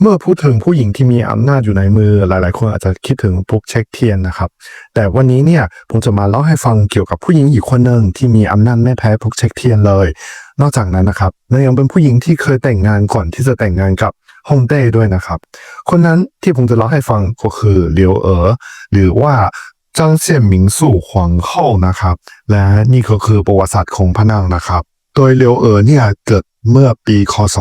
เมื่อพูดถึงผู้หญิงที่มีอำนาจอยู่ในมือหลาย ๆ คนอาจจะคิดถึงพวกเช็คเทียนนะครับ แต่วันนี้เนี่ยผมจะมาเล่าให้ฟังเกี่ยวกับผู้หญิงอีกคนหนึ่งที่มีอำนาจไม่แพ้พวกเช็คเทียนเลย นอกจากนั้นนะครับนางยังเป็นผู้หญิงที่เคยแต่งงานก่อนที่จะแต่งงานกับฮงเต้ด้วยนะครับ คนนั้นที่ผมจะเล่าให้ฟังก็คือเหลียวเอ๋อหรือว่าจางเซียนหมิงสู่หวังเฮานะครับ และนี่ก็คือประวัติศาสตร์ของพระนางนะครับ โดยเหลียวเอ๋อเนี่ยเกิด เมื่อปีคศ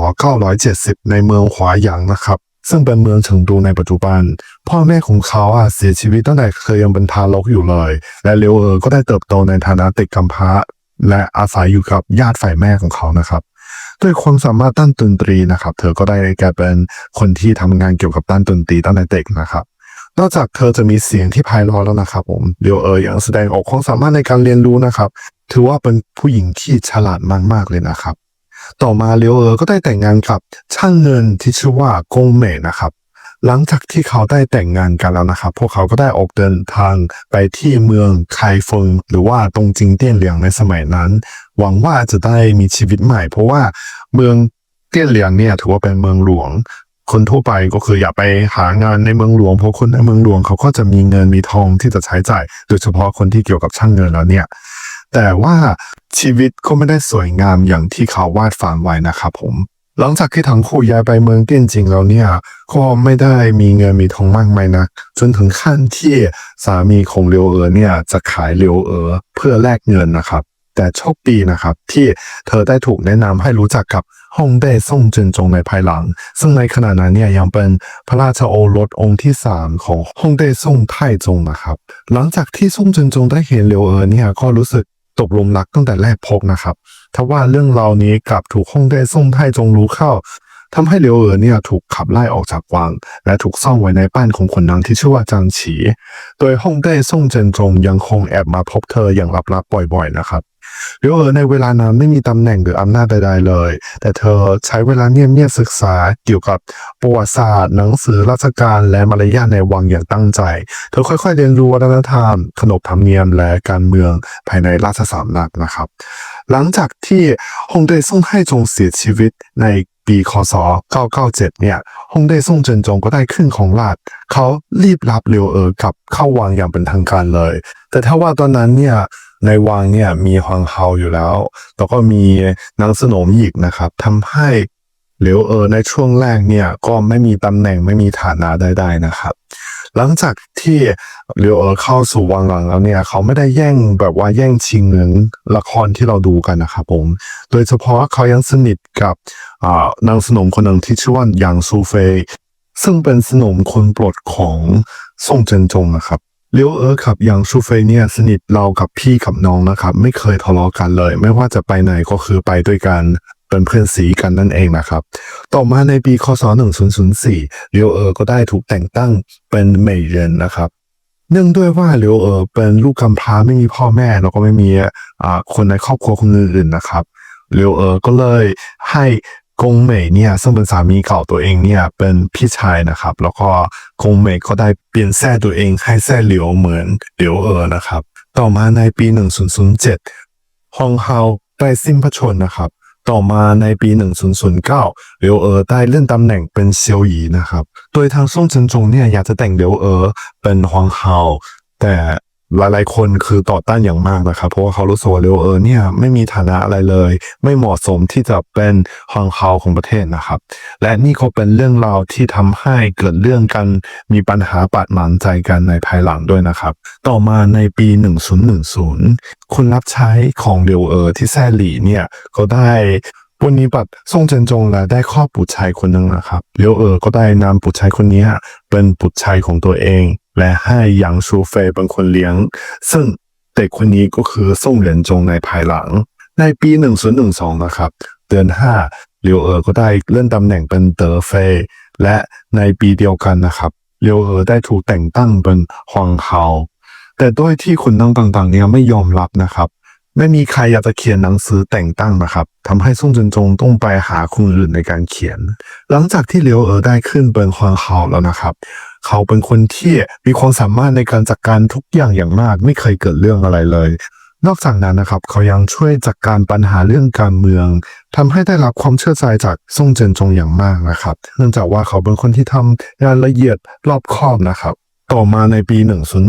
970 ในเมืองหวาหยางนะครับ ซึ่งเป็นเมืองเฉิงดูในปัจจุบัน พ่อแม่ของเขาอะเสียชีวิตตั้งแต่เคยยังเป็นทารกอยู่เลย และเลียวเออก็ได้เติบโตในฐานะเด็กำพร้า และอาศัยอยู่กับญาติฝ่ายแม่ของเขานะครับด้วยความสามารถด้านดนตรีนะครับ เธอก็ได้กลายเป็นคนที่ทำงานเกี่ยวกับด้านดนตรีตั้งแต่เด็กนะครับ นอกจากเธอจะมีเสียงที่ไพเราะแล้วนะครับ ผมเลียวเออยังแสดงออกความสามารถในการเรียนรู้นะครับ ถือว่าเป็นผู้หญิงที่ฉลาดมากๆเลยนะครับ ต่อมาเลียวเออก็ได้แต่งงานกับช่างเงินที่ชื่อว่ากงเหม่นะครับ หลังจากที่เขาได้แต่งงานกันแล้วนะครับ พวกเขาก็ได้ออกเดินทางไปที่เมืองไคฟงหรือว่าตรงจิงเตี้ยนเหลียงในสมัยนั้น หวังว่าจะได้มีชีวิตใหม่ เพราะว่าเมืองเตี้ยนเหลียงเนี่ยถือว่าเป็นเมืองหลวงคนทั่วไปก็คืออย่าไปหางานในเมืองหลวงเพราะคนในเมืองหลวงเขาก็จะมีเงินมีทองที่จะใช้จ่าย โดยเฉพาะคนที่เกี่ยวกับช่างเงินแล้วเนี่ย แต่ว่า ชีวิตก็ไม่ได้สวยงามอย่างที่เขาวาดฝันไว้นะครับผม หลังจากที่ทั้งคู่ย้ายไปเมืองเตี้ยนจริงแล้วเนี่ย ก็ไม่ได้มีเงินมีทองมากมายนะ จนถึงขั้นที่สามีของเลียวเอ๋อเนี่ยจะขายเลียวเอ๋อเพื่อแลกเงินนะครับ แต่โชคดีนะครับ ที่เธอได้ถูกแนะนำให้รู้จักกับฮ่องเต้ซ่งเจินจงในภายหลัง ซึ่งในขณะนั้นเนี่ยยังเป็นพระราชโอรสองค์ที่สามของฮ่องเต้ซ่งไท่จงนะครับ หลังจากที่ซ่งเจินจงได้เห็นเลียวเอ๋อเนี่ยก็รู้สึก ตกหลุมรักตั้งแต่แรกพบนะครับทว่าเรื่องราวนี้กลับถูกฮ่องเต้ซ่งไท่จงรู้เข้าทำให้เหลียวเอ๋อเนี่ยถูกขับไล่ออกจากวัง และถูกซ่อนไว้ในบ้านของคนนางที่ชื่อว่าจางฉี โดยฮ่องเต้ซ่งเจินจงยังคงแอบมาพบเธออย่างลับๆบ่อยๆนะครับ เหลียวเอ๋อในเวลานั้นไม่มีตำแหน่งหรืออำนาจใดๆเลย แต่เธอใช้เวลาเงียบๆศึกษาเกี่ยวกับประวัติศาสตร์ หนังสือราชการและมารยาทในวังอย่างตั้งใจ เธอค่อยๆเรียนรู้วัฒนธรรม ขนบธรรมเนียมและการเมืองภายในราชสำนักนะครับ หลังจากที่ฮงเต้ซ่งไห้จงเสียชีวิตในปีคศ 997 เนี่ยฮงเต้ซ่งเจินจงก็ได้ขึ้นของราชเขารีบรับเลียวเอ๋อกลับเข้าวังอย่างเป็นทางการเลย แต่ถ้าว่าตอนนั้นเนี่ย ในวังเนี่ยมีฮวังเฮาอยู่แล้ว แล้วก็มีนางสนมหยิกนะครับทำให้เหลียวเอ๋อในช่วงแรกเนี่ยก็ไม่มีตำแหน่งไม่มีฐานะใดๆนะครับ หลังจากที่เหลียวเอ๋อเข้าสู่วังหลังแล้วเนี่ยเขาไม่ได้แย่งแบบว่าแย่งชิงเหมือนละครที่เราดูกันนะครับผมโดยเฉพาะเขายังสนิทกับอ่านางสนมคนหนึ่งที่ชื่อว่าหยางซูเฟยซึ่งเป็นสนมคนโปรดของซ่งเจินจงนะครับ เลี้ยวเอ๋อกับหยางซูเฟยเนี่ยสนิทเรากับพี่กับน้องนะครับ ไม่เคยทะเลาะกันเลย ไม่ว่าจะไปไหนก็คือไปด้วยกันเป็นเพื่อนสีกันนั่นเองนะครับ ต่อมาในปีคศ 1004เลียวเอ๋อก็ได้ถูกแต่งตั้งเป็นเม่ยเรนนะครับ เนื่องด้วยว่าเลียวเอ๋อเป็นลูกกำพร้าไม่มีพ่อแม่แล้วก็ไม่มีอ่าคนในครอบครัวคนอื่นๆนะครับเลียวเอ๋อก็เลยให้ กงเหมยเนี่ยซึ่งเป็นสามีเก่าตัวเองเนี่ยเป็นพี่ชายนะครับ แล้วก็กงเหมยก็ได้เปลี่ยนแท้ตัวเองให้แท้เหลียวเหมือนเหลียวเอ๋อนะครับ ต่อมาในปี 1007ฮองเฮาได้สิ้นพระชนนะครับ ต่อมาในปี 1009เหลียวเอ๋อได้เลื่อนตำแหน่งเป็นเซียวหยีนะครับ โดยทางซ่งเจินจงเนี่ยอยากจะแต่งเหลียวเอ๋อเป็นฮวางเฮาแต่ หลายๆ คนคือต่อต้านอย่างมากนะครับ เพราะว่าเขารู้สึกว่าเลวเอ๋อเนี่ยไม่มีฐานะอะไรเลย ไม่เหมาะสมที่จะเป็นฮวางเฮาของประเทศนะครับ และนี่ก็เป็นเรื่องราวที่ทำให้เกิดเรื่องกันมีปัญหาบาดหมางใจกันในภายหลังด้วยนะครับ ต่อมาในปี 1010 คนรับใช้ของเลวเอ๋อที่แซ่หลี่เนี่ยก็ได้วันนี้บัตรซ่งเจินจงและได้ครอบบุตรชายคนหนึ่งนะครับเลียวเออก็ได้นำบุตรชายคนนี้เป็นบุตรชายของตัวเอง และให้หยางชูเฟยเป็นคนเลี้ยง ซึ่งเด็กคนนี้ก็คือซ่งเหรินจงในภายหลัง ในปี 1012 นะครับ เดือน 5เหลียวเอ๋อก็ได้เลื่อนตำแหน่งเป็นเต๋อเฟยและในปีเดียวกันนะครับเหลียวเอ๋อได้ถูกแต่งตั้งเป็นฮวางเฮาแต่ด้วยที่คนตั้งต่างๆเนี่ยไม่ยอมรับนะครับ ไม่มีใครอยากจะเขียนหนังสือแต่งตั้งนะครับทำให้ซ่งเจินจงต้องไปหาคนอื่นในการเขียน หลังจากที่เหลียวเอ๋อได้ขึ้นเป็นฮวางเฮาแล้วนะครับ เขาเป็นคนที่มีความสามารถในการจัดการทุกอย่างอย่างมาก ไม่เคยเกิดเรื่องอะไรเลย นอกจากนั้นนะครับ เขายังช่วยจัดการปัญหาเรื่องการเมืองทำให้ได้รับความเชื่อใจจากซ่งเจินจงอย่างมากนะครับ เนื่องจากว่าเขาเป็นคนที่ทำงานละเอียดรอบคอบนะครับต่อมาในปี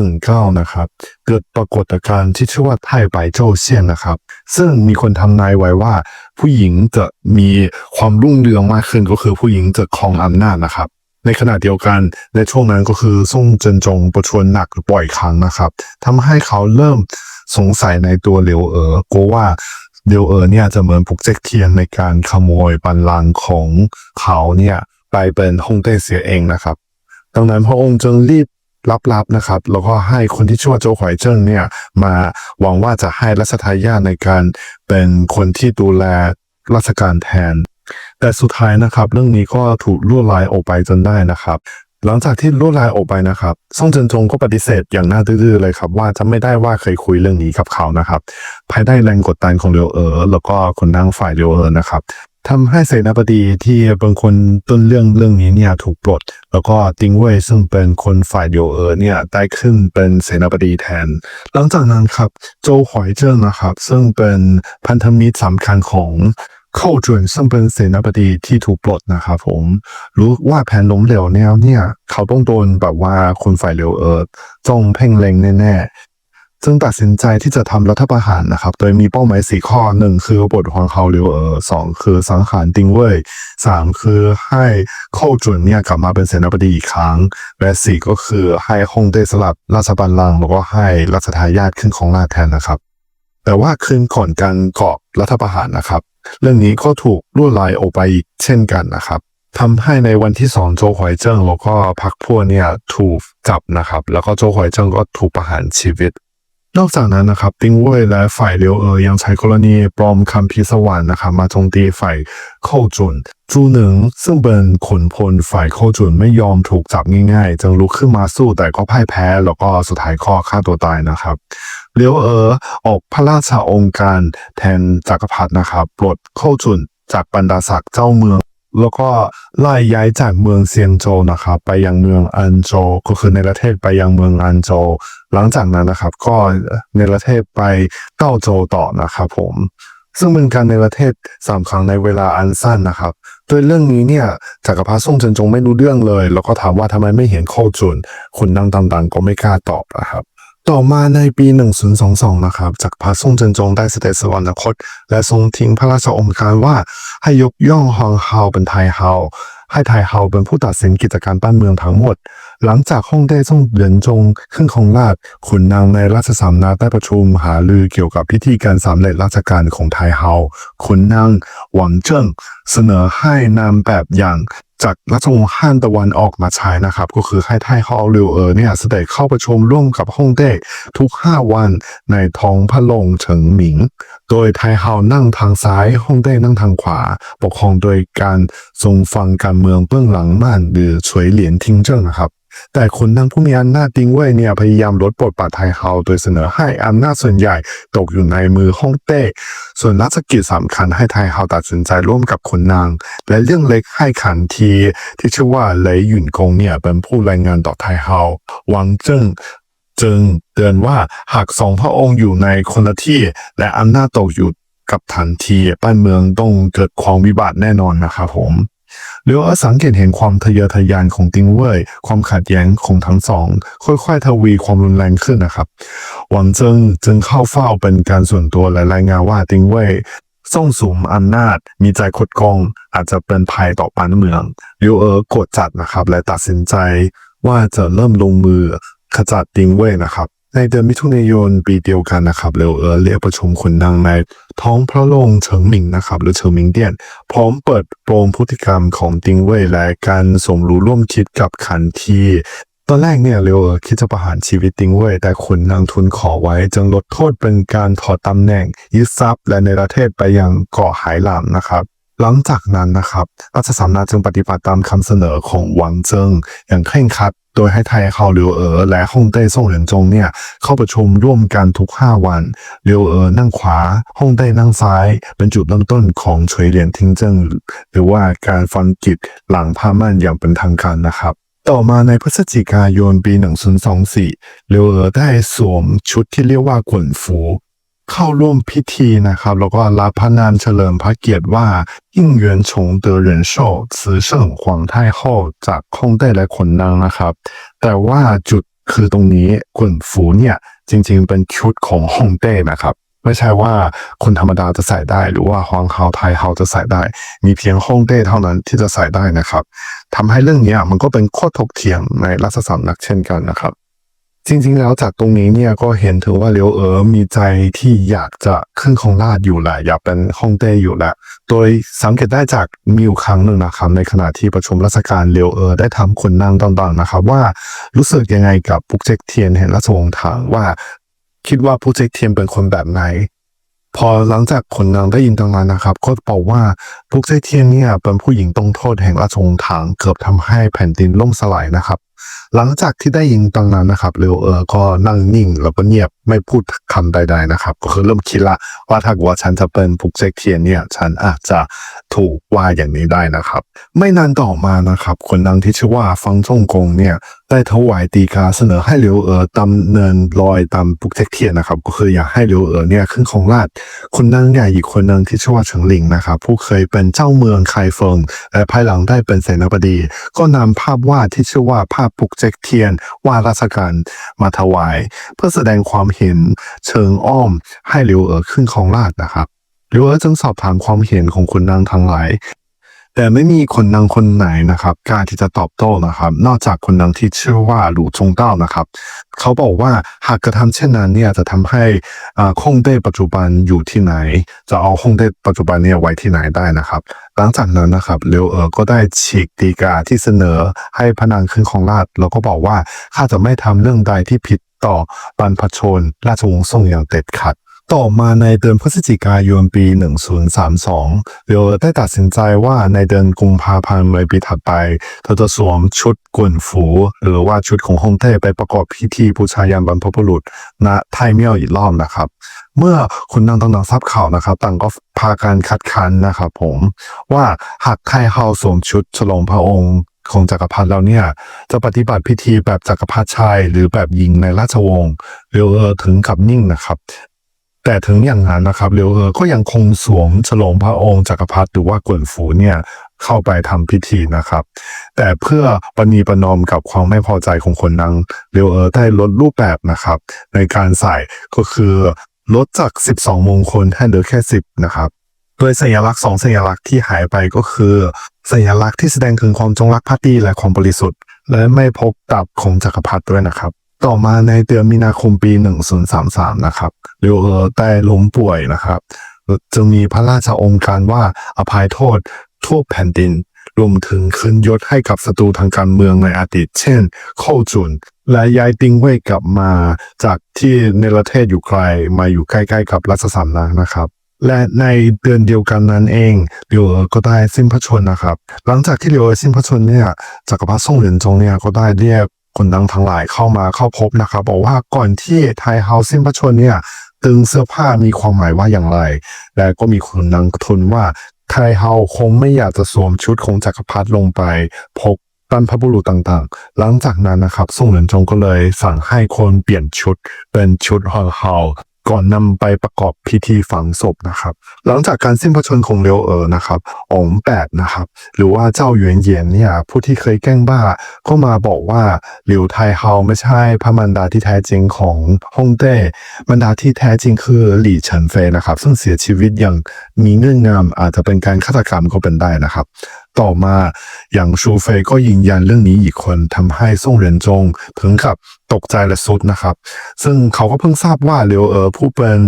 1019 นะครับ เกิดปรากฏการณ์ที่ชื่อว่าไทไปโจเซียนนะครับ ซึ่งมีคนทำนายไว้ว่า ผู้หญิงจะมีความรุ่งเรืองมากขึ้นก็คือผู้หญิงจะครองอำนาจนะครับ ในขณะเดียวกันในช่วงนั้นก็คือซ่งเจินจงประชวรหนักบ่อยครั้งนะครับทำให้เขาเริ่มสงสัยในตัวเหลียวเอ๋อกลัวว่าเหลียวเอ๋อเนี่ยจะเหมือนผูกเจ็กเทียนในการขโมยบัลลังก์ของเขาเนี่ยไปเป็นฮ่องเต้เสียเองนะครับ ดังนั้นพระองค์จึงรีบรับๆนะครับ แล้วก็ให้คนที่ชื่อว่าโจหวยเจิ้งเนี่ยมาหวังว่าจะให้รัชทายาทในการเป็นคนที่ดูแลราชการแทน แต่สุดท้ายนะครับ เรื่องนี้ก็ถูกล่วไหลออกไปจนได้นะครับหลังจากที่ล่วไหลออกไปนะครับซ่งเจินจงก็ปฏิเสธอย่างน่าดื้อๆเลยครับ ว่าจะไม่ได้ว่าเคยคุยเรื่องนี้กับเขานะครับ ภายใต้แรงกดดันของเลียวเอ๋อแล้วก็คนนั่งฝ่ายเลียวเอ๋อนะครับทำให้เสนาบดีที่เป็นคนต้นเรื่องเรื่องนี้เนี่ยถูกปลด แล้วก็ติงเว่ยซึ่งเป็นคนฝ่ายเลียวเอ๋อเนี่ยได้ขึ้นเป็นเสนาบดีแทน หลังจากนั้นครับโจหวยเจิ้งนะครับ ซึ่งเป็นพันธมิตรสำคัญของ เข้าจวนซึ่งเป็นเสนาบดีที่ถูกปลดนะครับผม รู้ว่าแผนล้มเหลวแนวเนี่ย เขาต้องโดนแบบว่าคนฝ่ายเหลวเอิร์จ้องเพ่งเล็งแน่ๆซึ่งตัดสินใจที่จะทำรัฐประหารนะครับ โดยมีเป้าหมายสี่ข้อหนึ่งคือปลดฮวงเขาเหลวเอิร์สองคือสังหารติงเว่ยสามคือให้เข้าจวนเนี่ยกลับมาเป็นเสนาบดีอีกครั้ง และสี่ก็คือให้ฮ่องเต้สลับราชบัลลังก์แล้วก็ให้รัชทายาทขึ้นของราชแทนนะครับแต่ว่าคืนก่อนการก่อรัฐประหารนะครับ เรื่องนี้ก็ถูกล่วไหลออกไปเช่นกันนะครับทำให้ในวันที่สองโจหวยเจิ้งแล้วก็พรรคพวกเนี่ยถูกจับนะครับ แล้วก็โจหวยเจิ้งก็ถูกประหารชีวิต นอกจากนั้นนะครับ ติงเว่ยและฝ่ายเลียวเออยังใช้กรณีปลอมคำพิศวรรณนะครับมาโจมตีฝ่ายเข้าจุนจูหนึ่งซึ่งเป็นขนพลฝ่ายเข้าจุนไม่ยอมถูกจับง่ายๆ จึงลุกขึ้นมาสู้แต่ก็พ่ายแพ้ แล้วก็สุดท้ายข้อฆ่าตัวตายนะครับ เลียวเอ๋อออกพระราชาองค์การแทนจักรพรรดินะครับปลดเข้าจุนจากบรรดาศักดิ์เจ้าเมือง แล้วก็ไล่ย้ายจากเมืองเซียงโจวนะครับไปยังเมืองอันโจวก็คือในประเทศไปยังเมืองอันโจวหลังจากนั้นนะครับ ก็ในประเทศไปเก้าโจวต่อนะครับผมซึ่งเป็นการในประเทศสามครั้งในเวลาอันสั้นนะครับ โดยเรื่องนี้เนี่ยจักรพรรดิซ่งเจินจงไม่รู้เรื่องเลย แล้วก็ถามว่าทำไมไม่เห็นโคจุนคนนั่งต่างๆ ก็ไม่กล้าตอบนะครับ ต่อมาในปี 1022 นะครับจักรพรรดิซ่งเจินจงได้เสด็จสวรรคต และทรงทิ้งพระราชองค์การว่าให้ยกย่องฮองเฮาเป็นไทเฮาให้ไทเฮาเป็นผู้ตัดสินกิจการบ้านเมืองทั้งหมด หลังจากฮ่องเต้ซ่งเหรินจงขึ้นของราชขุนนางในราชสำนักได้ประชุมหารือเกี่ยวกับพิธีการสำเร็จราชการของไทเฮาขุนนางหวังเจิ้งเสนอให้นำแบบอย่าง จากราชวงศ์ฮั่นตะวันออกมาใช้นะครับ ก็คือให้ไทเฮาวเรียวเอ๋อเนี่ยเสด็จเข้าประชุมร่วมกับฮ่องเต้ทุก 5 วันในท้องพระโรงเฉิงหมิง โดยไทเฮานั่งทางซ้ายฮ่องเต้นั่งทางขวา ปกครองโดยการทรงฟังการเมืองเบื้องหลังม่านหรือฉวยเหรียญทิงเจิ้งนะครับ แต่คนนางผู้มีอำนาจติงเว่ยเนี่ยพยายามลดบทบาทไทเฮาโดยเสนอให้อำนาจส่วนใหญ่ตกอยู่ในมือฮ่องเต้ ส่วนราชกิจสำคัญให้ไทเฮาตัดสินใจร่วมกับคนนาง และเรื่องเล็กให้ขันที ที่ชื่อว่าเหลยหยุ่นกงเนี่ยเป็นผู้รายงานต่อไทเฮาหวังเจิ้งจึงเตือนว่าหากสองพระองค์อยู่ในคนละที่ และอำนาจตกอยู่กับทันทีบ้านเมืองต้องเกิดความวิบัติแน่นอนนะครับผม เรียวเออสังเกตเห็นความทะเยอทะยานของติงเว่ยความขัดแย้งของทั้งสอง ค่อยๆ ทวีความรุนแรงขึ้นนะครับ หวังเจิงจึงเข้าเฝ้าเป็นการส่วนตัวและรายงานว่าติงเว่ยส่งสูงอำนาจ มีใจคดกองอาจจะเป็นภัยต่อบ้านเมืองเรียวเออกดจัดนะครับ และตัดสินใจว่าจะเริ่มลงมือขจัดติงเว่ยนะครับ ในเดือนมิถุนายนปีเดียวกันนะครับเรวเออเรียกประชุมคนดังในท้องพระโรงเฉิงหมิงนะครับ หรือเฉิงหมิงเตียน พร้อมเปิดโปงพฤติกรรมของติงเว่ยและการสมรู้ร่วมคิดกับขันทีตอนแรกเนี่ยเรวเออคิดจะประหารชีวิตติงเว่ยแต่คนนางทุนขอไว้จึงลดโทษเป็นการถอดตำแหน่ง ยึดทรัพย์และในประเทศไปยังเกาะไหหลำนะครับ หลังจากนั้นนะครับราชสำนักจึงปฏิบัติตามคำเสนอของหวังเจิงอย่างเคร่งครัด โดยให้ไทยเขาเหลียวเอ๋อและฮ่องเต้ส่งเหรินจงเนี่ยเข้าประชุมร่วมกันทุก 5 วันเหลียวเอ๋อนั่งขวาฮ่องเต้นั่งซ้าย เป็นจุดเริ่มต้นของเฉวยเหรียญทิงเจิ้งหรือว่าการฟันกิจหลังพาม่นอย่างเป็นทางการนะครับต่อมาในพฤศจิกายนปี 1024เหลียวเอ๋อได้สวมชุดที่เรียกว่ากวนฟู เข้าร่วมพิธีนะครับ แล้วก็รับพระนามเฉลิมพระเกียรติว่ายิ่งเหวินฉงเดอเหรินโช慈圣皇太后จากคงเต้และขนนางนะครับ แต่ว่าจุดคือตรงนี้กวนฝูเนี่ย จริงๆ เป็นชุดของฮ่องเต้นะครับ ไม่ใช่ว่าคนธรรมดาจะใส่ได้ หรือว่าฮวางเฮาไทยเฮาจะใส่ได้ มีเพียงฮ่องเต้เท่านั้นที่จะใส่ได้นะครับทำให้เรื่องเนี้ยมันก็เป็นข้อถกเถียงในรัฐสำนักเช่นกันนะครับ จริงๆ แล้วจากตรงนี้เนี่ยก็เห็นถึงว่าเลียวเอ๋อมีใจที่อยากจะขึ้นของราชอยู่แหละอยากเป็นฮ่องเต้อยู่แหละ โดยสังเกตได้จากมีอยู่ครั้งหนึ่งนะครับในขณะที่ประชุมราชการเลียวเอ๋อได้ทำคนนางต่างๆนะครับ ว่ารู้สึกยังไงกับปุกเจกเทียนแห่งราชวงศ์ถางว่า คิดว่าปุกเจกเทียนเป็นคนแบบไหน พอหลังจากขนนางได้ยินตรงนั้นนะครับก็บอกว่าพุกเจเทียนเนี่ยเป็นผู้หญิงต้องโทษแห่งราชวงศ์ถางเกือบทำให้แผ่นดินล่มสลายนะครับ หลังจากที่ได้ยินตรงนั้นนะครับเรยวเออก็นั่งนิ่งแล้วก็เงียบไม่พูดคำใด ๆนะครับ ก็คือเริ่มคิดละว่าถ้าว่าฉันจะเป็นผูกเจกเทียนเนี่ย ฉันอาจจะถูกว่าอย่างนี้ได้นะครับ ไม่นานต่อมานะครับ คนนางที่ชื่อว่าฟังจงกงเนี่ยได้ถวายตีกาเสนอให้เหลียวเอ๋อดำเนินรอยตามปุกเทกเทียนนะครับ ก็คืออยากให้เหลียวเอ๋อเนี่ยขึ้นของราชคนนั้นเนี่อีกคนหนึ่งที่ชื่อว่าเฉิงหลิงนะครับผู้เคยเป็นเจ้าเมืองไคเฟิงและภายหลังได้เป็นเสนาบดี ก็นำภาพวาดที่ชื่อว่าภาพปุกเจกเทียนวาดราชการมาถวาย เพื่อแสดงความเห็นเชิงอ้อมให้เหลียวเอ๋อขึ้นของราชนะครับเหลียวเอ๋อจึงสอบถามความเห็นของคนนางทั้งหลาย แต่ไม่มีคนนางคนไหนนะครับกล้าที่จะตอบโต้นะครับ นอกจากคนนางที่ชื่อว่าหลู่จงเต้านะครับ เขาบอกว่าหากกระทำเช่นนั้นเนี่ยจะทำให้อ่าฮ่องเต้ปัจจุบันอยู่ที่ไหน จะเอาฮ่องเต้ปัจจุบันเนี่ยไว้ที่ไหนได้นะครับ หลังจากนั้นนะครับเลวเอ๋อก็ได้ฉีกตีกาที่เสนอให้พนางขึ้นของราชแล้วก็บอกว่าข้าจะไม่ทำเรื่องใดที่ผิดต่อบรรพชน ราชวงศ์ซ่งอย่างเด็ดขาด ต่อมาในเดือนพฤศจิกายนปี 1032เรียวได้ตัดสินใจว่าในเดือนกุมภาพันธ์ในปีถัดไป เธอจะสวมชุดกวนฝู หรือว่าชุดของฮ่องเต้ไปประกอบพิธีบูชายันบรรพบุรุษณไทเมี่ยวอีกรอบนะครับ เมื่อคุณนางต่างๆทราบข่าวนะครับ ต่างก็พาการคัดค้านนะครับผมว่าหากไทเฮาสวมชุดฉลองพระองค์ของจักรพรรดิแล้วเนี่ยจะปฏิบัติพิธีแบบจักรพรรดิชาย หรือแบบหญิงในราชวงศ์เรียวเออถึงกับนิ่งนะครับ แต่ถึงอย่างนั้นนะครับเรียวเออก็ยังคงสวมฉลองพระองค์จักรพรรดิหรือว่ากวนฝูเนี่ยเข้าไปทำพิธีนะครับ แต่เพื่อปณีประนอมกับความไม่พอใจของคนนั้นเรียวเออได้ลดรูปแบบนะครับ ในการใส่ก็คือลดจาก 12 มงคลให้เหลือแค่ 10 นะครับ โดยสัญลักษณ์สองสัญลักษณ์ที่หายไปก็คือ สัญลักษณ์ที่แสดงถึงความจงรักภักดีและความบริสุทธิ์ และไม่พกตับของจักรพรรดิด้วยนะครับ ต่อมาในเดือนมีนาคมปี 1033 นะครับเรียวเออได้ล้มป่วยนะครับจึงมีพระราชองค์การว่าอภัยโทษทั่วแผ่นดิน รวมถึงคืนยศให้กับศัตรูทางการเมืองในอดีต เช่นโคจุน และย้ายติงเว่ยกลับมาจากที่ในประเทศอยู่ไกลมาอยู่ใกล้ๆกับรัชสำนักนะครับและในเดือนเดียวกันนั้นเองเหลียวเอ๋อก็ได้สิ้นพระชนนะครับ หลังจากที่เหลียวเอ๋อสิ้นพระชนเนี่ยจักรพรรดิซ่งเหรินจงเนี่ยก็ได้เรียก คนดังทั้งหลายเข้ามาเข้าพบนะครับ บอกว่าก่อนที่ไทยเฮาสิ้นพระชนเนี่ย ตึงเสื้อผ้ามีความหมายว่าอย่างไร และก็มีคนดังทนว่าไทยเฮาคงไม่อยากจะสวมชุดของจักรพรรดิลงไปพกบรรพบุรุษต่างๆ หลังจากนั้นนะครับซ่งเหรินจงก็เลยสั่งให้คนเปลี่ยนชุดเป็นชุดฮอเฮา ก่อนนำไปประกอบพิธีฝังศพนะครับ หลังจากการสิ้นพระชนม์ของเลียวเอ๋อนะครับองแปดนะครับหรือว่าเจ้าหยวนเยียนเนี่ยผู้ที่เคยแกล้งบ้าก็มาบอกว่าหลิวไทเฮาไม่ใช่พระมารดาที่แท้จริงของฮ่องเต้มารดาที่แท้จริงคือหลี่เฉินเฟยนะครับ ซึ่งเสียชีวิตอย่างมีเงื่อนงำอาจจะเป็นการฆาตกรรมก็เป็นได้นะครับ ต่อมาอย่างชูเฟยก็ยืนยันเรื่องนี้อีกคนทำให้ซ่งเหรินจงถึงกับตกใจและสุดนะครับ ซึ่งเขาก็เพิ่งทราบว่าเหลียวเอ๋อผู้เป็น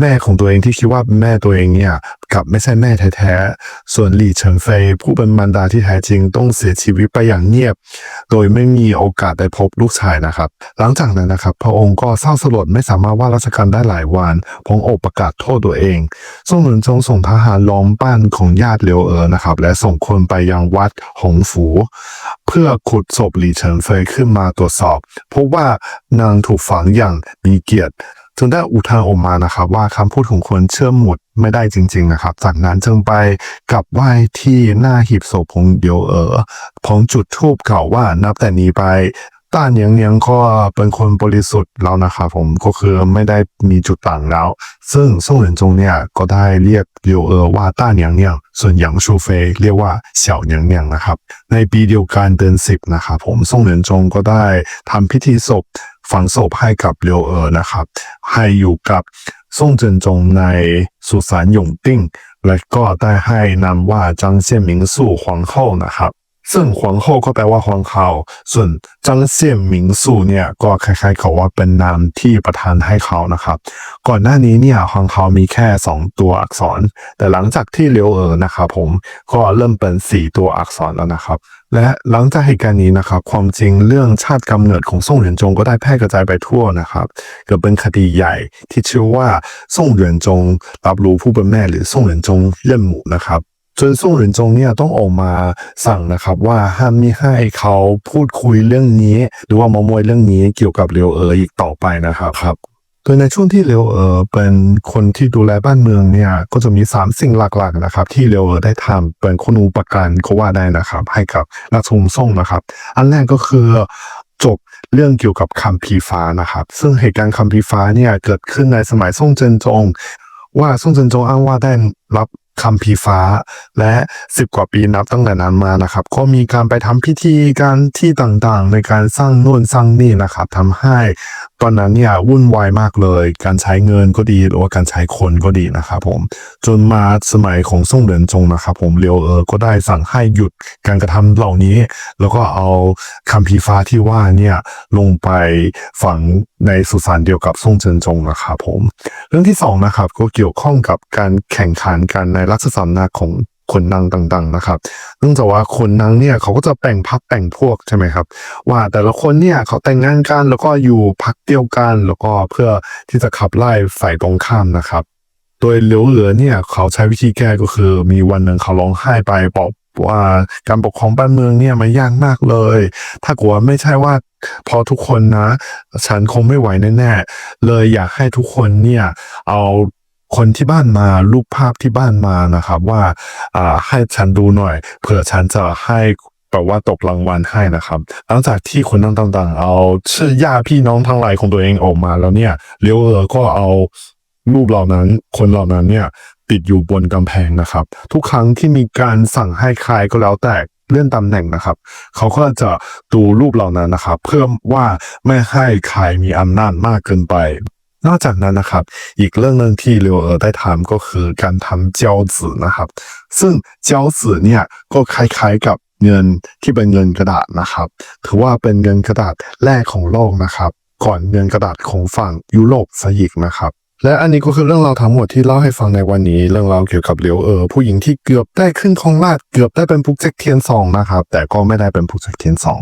แม่ของตัวเองที่คิดว่าแม่ตัวเองเนี่ยกลับไม่ใช่แม่แท้ๆ ส่วนหลี่เฉินเฟยผู้เป็นมารดาที่แท้จริงต้องเสียชีวิตไปอย่างเงียบ โดยไม่มีโอกาสได้พบลูกชายนะครับ หลังจากนั้นนะครับ พระองค์ก็เศร้าสลดไม่สามารถว่าราชการได้หลายวันพระองค์ประกาศโทษตัวเองซ่งหรินจงส่งทหารล้อมบ้านของญาติเหลียวเอ๋อนะครับ และส่งคนไปยังวัดหงฝู เพื่อขุดศพหลี่เฉินเฟยขึ้นมาตรวจสอบพบว่านางถูกฝังอย่างมีเกียรติ จึงได้อุทานออกมานะครับ ว่าคำพูดของคนเชื่อมหมุดไม่ได้จริง ๆนะครับ จากนั้นจึงไปกลับไหว้ที่หน้าหีบศพของเดียวเอ๋อพร้อมจุดธูปกล่าวว่านับแต่นี้ไป ต้าเนียงเนียงก็เป็นคนบริสุทธิ์แล้วนะครับผมก็คือไม่ได้มีจุดต่างแล้ว ซึ่งซ่งเหรินจงเนี่ยก็ได้เรียกเหลียวเออว่าต้าเนียงเนียงส่วนหยางชูเฟยเรียกว่าเสี่ยวเนียงเนียงนะครับ ในปีเดียวกันเดือนสิบนะครับผมซ่งเหรินจงก็ได้ทำพิธีศพฝังศพให้กับเหลียวเออนะครับ ให้อยู่กับซ่งเจินจงในสุสานหยงติ้งและก็ได้ให้นามว่าจางเซี่ยนหมิงสู่หวังเฮานะครับ ซึ่งหวังเฮก็แปลว่าหวังเฮาส่วนจางเซี่ยนหมิงสู่เนี่ยก็คล้ายๆกับว่าเป็นนามที่ประทานให้เขานะครับ ก่อนหน้านี้เนี่ยหวังเฮามีแค่ 2 ตัวอักษร แต่หลังจากที่เลียวเอ๋อนะครับผมก็เริ่มเป็น 4 ตัวอักษรแล้วนะครับ และหลังจากเหตุการณ์นี้นะครับ ความจริงเรื่องชาติกำเนิดของซ่งเหรียญจงก็ได้แพร่กระจายไปทั่วนะครับเกิดเป็นคดีใหญ่ที่ชื่อว่าซ่งเหรียญจงรับรู้ผู้เป็นแม่หรือซ่งเหรียญจงเล่นหมูนะครับ จนซ่งเหรินจงเนี่ยต้องออกมาสั่งนะครับว่าห้ามมิให้เขาพูดคุยเรื่องนี้ หรือว่ามามอยเรื่องนี้เกี่ยวกับเลียวเอ๋ออีกต่อไปนะครับครับโดยในช่วงที่เลียวเอ๋อเป็นคนที่ดูแลบ้านเมืองเนี่ยก็จะมีสามสิ่งหลักๆนะครับ ที่เลียวเอ๋อได้ทำเป็นคุณูปการก็ว่าได้นะครับ ให้กับราชวงศ์ซ่งนะครับ อันแรกก็คือจบเรื่องเกี่ยวกับคำพีฟ้านะครับ ซึ่งเหตุการณ์คำพีฟ้าเนี่ยเกิดขึ้นในสมัยซ่งเจินจงว่าซ่งเจินจงอ้างว่าได้รับ คำพีฟ้า และสิบกว่าปีนับตั้งแต่นั้นมานะครับ ก็มีการไปทำพิธีการที่ต่างๆ ในการสร้างนู่นสร้างนี่นะครับทำให้ตอนนั้นเนี่ยวุ่นวายมากเลย การใช้เงินก็ดีหรือว่าการใช้คนก็ดีนะครับผม จนมาสมัยของซ่งเหรินจงนะครับผมเลียวเออก็ได้สั่งให้หยุดการกระทำเหล่านี้ แล้วก็เอาคำพีฟ้าที่ว่าเนี่ยลงไปฝังในสุสานเดียวกับซ่งเจินจงนะครับผม เรื่องที่สองนะครับก็เกี่ยวข้องกับการแข่งขันกันในรัชสำนักของคนนางต่างๆนะครับเนื่องจากว่าคนนางเนี่ยเขาก็จะแบ่งพักแบ่งพวกใช่ไหมครับ ว่าแต่ละคนเนี่ยเขาแต่งงานกันแล้วก็อยู่พักเดียวกันแล้วก็เพื่อที่จะขับไล่ฝ่ายตรงข้ามนะครับโดยเหลียวเหลือเนี่ยเขาใช้วิธีแก้ก็คือ มีวันหนึ่งเขาร้องไห้ไปบอกว่าการปกครองบ้านเมืองเนี่ยมันยากมากเลย ถ้ากลัวไม่ใช่ว่าพอทุกคนนะ ฉันคงไม่ไหวแน่ๆเลยอยากให้ทุกคนเนี่ยเอา คนที่บ้านมารูปภาพที่บ้านมานะครับว่าอ่าให้ฉันดูหน่อย เผื่อฉันจะให้แบบว่าตกรางวัลให้นะครับ หลังจากที่คนต่างๆ เอาชื่อญาติพี่น้องทั้งหลายของตัวเองออกมาแล้วเนี่ยเลี้ยวเออก็เอารูปเหล่านั้น คนเหล่านั้นเนี่ยติดอยู่บนกำแพงนะครับ ทุกครั้งที่มีการสั่งให้ใครก็แล้วแต่เลื่อนตำแหน่งนะครับ เขาก็จะดูรูปเหล่านั้นนะครับ เพื่อว่าไม่ให้ใครมีอำนาจมากเกินไป นอกจากนั้นนะครับ อีกเรื่องหนึ่งที่เลียวเออได้ทำก็คือการทำเจ้าจือนะครับ ซึ่งเจ้าจือเนี่ยก็คล้ายๆกับเงินที่เป็นเงินกระดาษนะครับ ถือว่าเป็นเงินกระดาษแรกของโลกนะครับ ก่อนเงินกระดาษของฝั่งยุโรปซะอีกนะครับ และอันนี้ก็คือเรื่องราวทั้งหมดที่เล่าให้ฟังในวันนี้ เรื่องราวเกี่ยวกับเหลียวเออผู้หญิงที่เกือบได้ขึ้นครองราชเกือบได้เป็นปุกเจกเทียนสองนะครับแต่ก็ไม่ได้เป็นปุกเจกเทียนสอง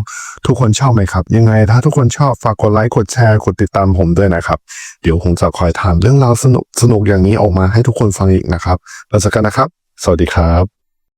ทุกคนชอบไหมครับ ยังไงถ้าทุกคนชอบฝากกดไลค์กดแชร์กดติดตามผมด้วยนะครับ เดี๋ยวผมจะคอยทำเรื่องราวสนุกสนุกอย่างนี้ออกมาให้ทุกคนฟังอีกนะครับแล้วสักกันนะครับ สวัสดีครับ